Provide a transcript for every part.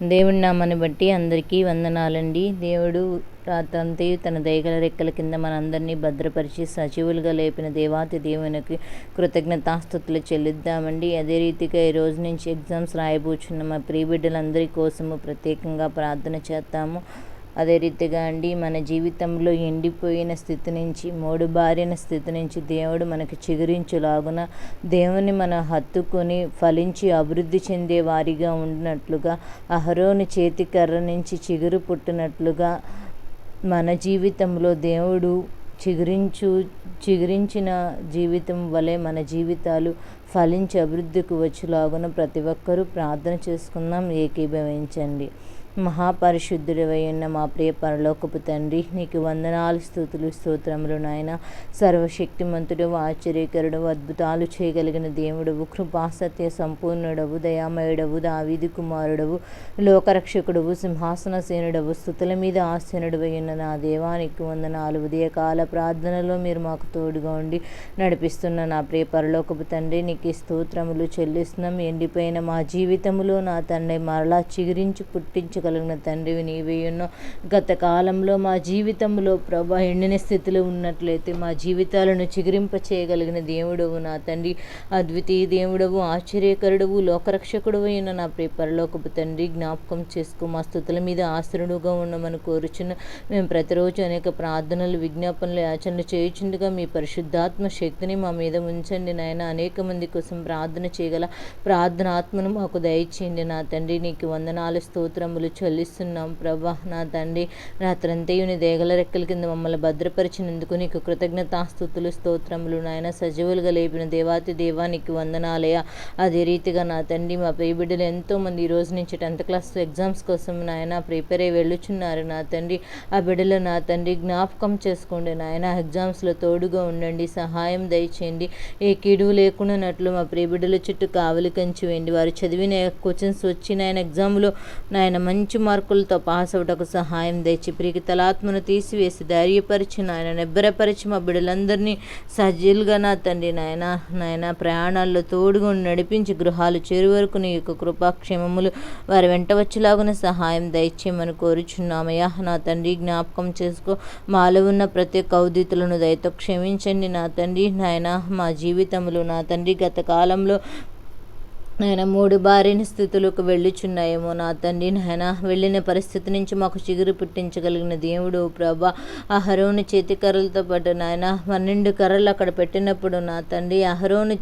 దేవుని నామాన్ని బట్టి అందరికీ వందనాలండి. దేవుడు రాత్రంతయు తన దయగల రెక్కల కింద మనందరినీ భద్రపరిచి సజీవులుగా లేపిన దేవాతి దేవునికి కృతజ్ఞతాస్థుతులు చెల్లిద్దామండి. అదే రీతిగా ఈ రోజు నుంచి ఎగ్జామ్స్ రాయబోచున్న మా ప్రీ బిడ్డలందరి కోసము ప్రత్యేకంగా ప్రార్థన చేస్తాము అదే రీతిగా అండి మన జీవితంలో ఎండిపోయిన స్థితి నుంచి మోడుబారిన స్థితి నుంచి దేవుడు మనకి చిగురించులాగున దేవుని మన హత్తుకొని ఫలించి అభివృద్ధి చెందే వారిగా ఉండినట్లుగా అహరోని చేతి కర్ర నుంచి చిగురు పుట్టినట్లుగా మన జీవితంలో దేవుడు చిగురించు చిగురించిన జీవితం వలె మన జీవితాలు ఫలించి అభివృద్ధికి వచ్చేలాగున ప్రతి ఒక్కరూ ప్రార్థన చేసుకుందాం ఏకీభవించండి. మహాపరిశుద్ధుడివై ఉన్న మా ప్రియ పరలోకపు తండ్రి నీకు వందనాలు స్థుతులు స్తోత్రములు నాయన. సర్వశక్తిమంతుడు ఆశ్చర్యకరుడు అద్భుతాలు చేయగలిగిన దేవుడవు కృపాసత్య సంపూర్ణుడవు దయామయుడవు దావీది కుమారుడవు లోకరక్షకుడవు సింహాసనసేనుడవు స్థుతుల మీద ఆసనుడవై ఉన్న నా దేవానికి వందనాలు. ఉదయకాల ప్రార్థనలో మీరు మాకు తోడుగా ఉండి నడిపిస్తున్న నా ప్రియ పరలోకపు తండ్రి నీకు స్తోత్రములు చెల్లిస్తున్నాం. ఎండిపోయిన మా జీవితంలో నా తండ్రి మరలా చిగురించి కలిగిన తండ్రివి నీవే ఉన్నావు గత కాలంలో మా జీవితంలో ప్రభా ఎండిన స్థితిలో ఉన్నట్లయితే మా జీవితాలను చిగురింప చేయగలిగిన దేవుడవు నా తండ్రి. అద్వితీయ దేవుడవు ఆశ్చర్యకరుడవు లోకరక్షకుడు అయిన నా ప్రియ పరలోకపు తండ్రి. జ్ఞాపకం చేసుకో మా స్థుతుల మీద ఆశ్రయుడుగా ఉండమని కోరుచున్న మేము ప్రతిరోజు అనేక ప్రార్థనలు విజ్ఞాపనలు యాచనలు చేయుచుండగా మీ పరిశుద్ధాత్మ శక్తిని మా మీద ఉంచండి నాయన. అనేక మంది కోసం ప్రార్థన చేయగల ప్రార్థనాత్మను మాకు దయచేయండి నా తండ్రి. నీకు వందనాలు స్తోత్రములు చెల్లిస్తున్నాం. ప్రభా నా తండ్రి రాత్రంతయు నీ దేగల రెక్కల కింద మమ్మల్ని భద్రపరిచినందుకు నీకు కృతజ్ఞతాస్తుతులు స్తోత్రములు నాయన. సజీవులుగా లేపిన దేవాతి దేవానికి వందనాలయ అదే రీతిగా నా తండ్రి మా ప్రియ బిడ్డలు ఎంతోమంది ఈ రోజు నుంచి టెన్త్ క్లాస్ ఎగ్జామ్స్ కోసం నాయన ప్రిపేర్ అయ్యి వెళ్ళుచున్నారు. నా తండ్రి ఆ బిడ్డలు నా తండ్రి జ్ఞాపకం చేసుకోండి నాయన. ఎగ్జామ్స్లో తోడుగా ఉండండి సహాయం దయచేయండి. ఏ కీడు లేకుండానట్లు మా ప్రియ బిడ్డల చుట్టూ కావలి కంచి వేయండి వారు చదివిన క్వశ్చన్స్ వచ్చి నాయన ఎగ్జామ్లో నాయన మంచి మంచి మార్కులతో పాస్ అవుటకు సహాయం తెచ్చి ప్రికి తలాత్మను తీసివేసి ధైర్యపరిచి నాయన నిబ్బరపరిచి మా బిడ్డలందరినీ సజీలుగా నా తండ్రి నాయన నాయన ప్రయాణాల్లో తోడుగా నడిపించి గృహాలు చేరు వరకు నీ యొక్క కృపాక్షేమములు వారి వెంట వచ్చేలాగున సహాయం దయచేయమని కోరుచున్నామయ్యా. నా తండ్రి జ్ఞాపకం చేసుకో. మాలో ఉన్న ప్రతి కౌదితులను దయతో క్షమించండి నా తండ్రి నాయన. మా జీవితములు నా తండ్రి గత కాలంలో నాయన మూడు భారీని స్థితులకు వెళ్ళుచున్నాయేమో నా తండ్రి నాయన. వెళ్ళిన పరిస్థితి నుంచి మాకు చిగురు పుట్టించగలిగిన దేవుడు ప్రభా. ఆ చేతి కర్రలతో పాటు నాయన పన్నెండు కర్రలు అక్కడ పెట్టినప్పుడు నా తండ్రి ఆ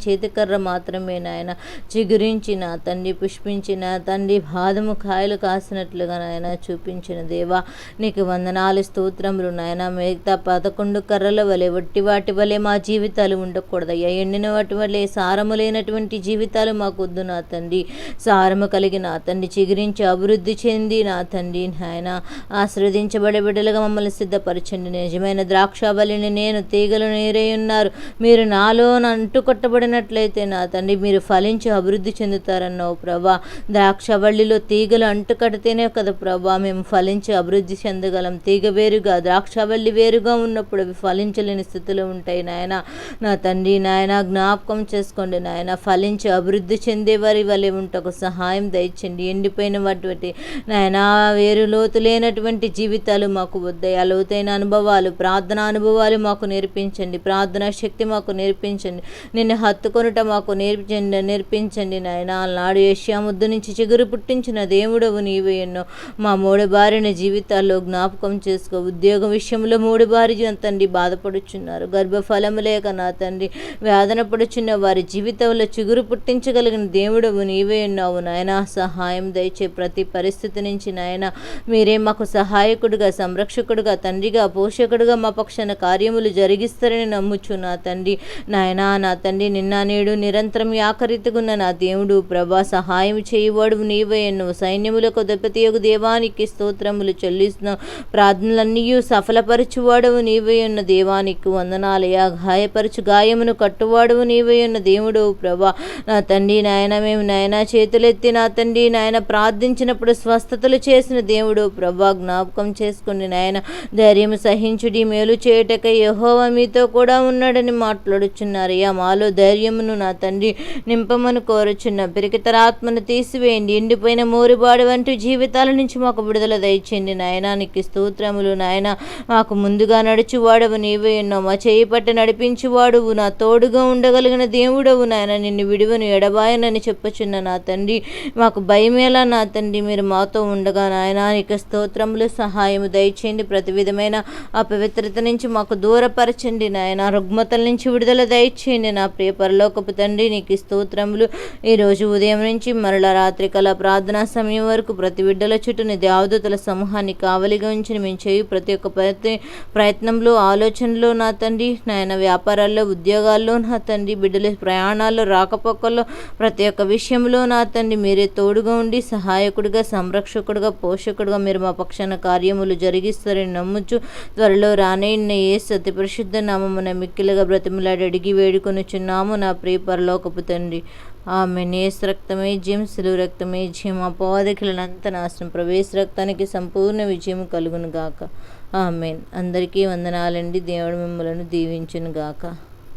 చేతి కర్ర మాత్రమే నాయన. చిగురించి నా తండ్రి పుష్పించి నా తండ్రి బాదము కాయలు కాసినట్లుగా నాయన చూపించిన దేవా నీకు వందనాలు స్తోత్రములు నాయన. మిగతా పదకొండు కర్రల వలె వట్టి వాటి వలె మా జీవితాలు ఉండకూడదయ్యా. ఎండిన వాటి వలె సారము లేనటువంటి జీవితాలు మాకు వద్దు నా తండ్రి. సారము కలిగి నా తండ్రి చిగురించి అభివృద్ధి చెంది నా తండ్రి నాయన. ఆశ్రవదించబడే బిడ్డలుగా మమ్మల్ని సిద్ధపరచండి. నిజమైన ద్రాక్షాబలిని నేను తీగలు నీరే ఉన్నారు. మీరు నాలో అంటు కొట్టబడినట్లయితే నా తండ్రి మీరు ఫలించి అభివృద్ధి చెందుతారన్నావు ప్రభా. ద్రాక్షవల్లిలో తీగలు అంటు కడితేనే కదా ప్రభా. మేము ఫలించి అభివృద్ధి చెందగలం. తీగ వేరుగా ద్రాక్షవల్లి వేరుగా ఉన్నప్పుడు అవి ఫలించలేని స్థితిలో ఉంటాయి నాయన. నా తండ్రి నాయన జ్ఞాపకం చేసుకోండి నాయన. ఫలించి అభివృద్ధి చెందే వారి వలె ఉంటకు సహాయం దయచండి. ఎండిపోయిన వాటి నాయన వేరు లోతు లేనటువంటి జీవితాలు మాకు వద్దాయి. లోతైన అనుభవాలు ప్రార్థన అనుభవాలు మాకు నేర్పించండి. ప్రార్థనా శక్తి మాకు నేర్పించండి. నిన్ను హత్తుకొనుట మాకు నేర్పించండి నేర్పించండి నాయన. నాడు ఏషియా ముద్దు నుంచి చిగురు పుట్టించిన దేవుడవు నీవే ఎన్నో. మా మూడు బారిన జీవితాల్లో జ్ఞాపకం చేసుకో. ఉద్యోగ విషయంలో మూడు బారి తండ్రి బాధపడుచున్నారు. గర్భఫలము లేక నా తండ్రి వేదన పడుచున్న వారి జీవితంలో చిగురు పుట్టించగలిగిన దేవుడవు నీవే ఉన్నావు నాయన. సహాయం దయచే ప్రతి పరిస్థితి నుంచి నాయన. మీరే మాకు సహాయకుడుగా సంరక్షకుడుగా తండ్రిగా పోషకుడుగా మా పక్షాన కార్యములు జరిగిస్తారని నమ్ముచు నా తండ్రి. నాయన నా తండ్రి నిన్న నేడు నిరంతరం యాకరితగున్న నా దేవుడు ప్రభా సహాయం చేయువాడు నీవే ఎన్నో సైన్యములకు దెబ్బతీయగు దేవానికి స్తోత్రములు చెల్లిస్తున్నావు ప్రార్థనలన్నీ సఫలపరచువాడవు నీవే ఉన్న దేవానికి వందనాలయ. గాయపరచు గాయమును కట్టువాడవు నీవే ఉన్న దేవుడు ప్రభా. నా తండ్రి నాయన మేము నాయన చేతులెత్తి నా తండ్రి నాయన ప్రార్థించినప్పుడు స్వస్థతలు చేసిన దేవుడు. ప్రభా జ్ఞాపకం చేసుకోండి నాయన ధైర్యం సహించుడి మేలు చేయటక యహోవ మీతో కూడా ఉన్నాడని మాట్లాడుచున్నారు. యా మాలో ధైర్యమును నా తండ్రి నింపమని కోరుచున్న. పిరికితరాత్మను తీసివేయండి. ఎండిపోయిన మోరుబాడు వంటి జీవితాల నుంచి మాకు విడుదల దయచేయండి. నాయన నీకు స్తోత్రములు నాయన. మాకు ముందుగా నడుచువాడవు నీవే ఎన్నో. మా చేయి పట్టి నడిపించువాడువు. నా తోడుగా ఉండగలిగిన దేవుడవు నాయన. నిన్ను విడువను ఎడబాయనని చెప్పుచున్న నా తండ్రి. మాకు భయమేలా నా తండ్రి మీరు మాతో ఉండగా నాయన నీకు స్తోత్రములు సహాయము దయచేయండి. ప్రతి విధమైన అపవిత్రత నుంచి మాకు దూరపరచండి నాయన. రుగ్మతల నుంచి విడుదల దయచేయండి నా ప్రియ పరలోకపు తండ్రి. నీకు స్తోత్రములు. ఈరోజు ఉదయం నుంచి మరల రాత్రి కల ప్రార్థనా సమయం వరకు ప్రతి బిడ్డల చుట్టూని దేవదూతల సమూహాన్ని కావలిగా ఉంచి మేము చేయు ప్రతి ఒక్క ప్రయత్న ప్రయత్నంలో ఆలోచనలో నా తండ్రి నాయన వ్యాపారాల్లో ఉద్యోగాల్లో నా తండ్రి బిడ్డల ప్రయాణాల్లో రాకపోకల్లో ప్రతి ఒక్క విషయంలో నా తండ్రి మీరే తోడుగా ఉండి సహాయకుడిగా సంరక్షకుడిగా పోషకుడిగా మీరు మా పక్షాన కార్యములు జరిగిస్తారని నమ్ముచు త్వరలో రానయ్యన్న ఏ సతి పరిశుద్ధ నామమున మిక్కిలుగా బ్రతిమలాడి అడిగి వేడుకొనుచున్నాము నా ప్రియ పరలోకపు తండ్రి. ఆమె నేస్ రక్తమే జయం సిలువు రక్తమే జయం. అపవాదికులనంత నాశనం. ప్రవేశ రక్తానికి సంపూర్ణ విజయం కలుగును గాక. ఆమెన్. అందరికీ వందనాలండి. దేవుడు మిమ్మలను దీవించును గాక.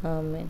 ఆమెన్.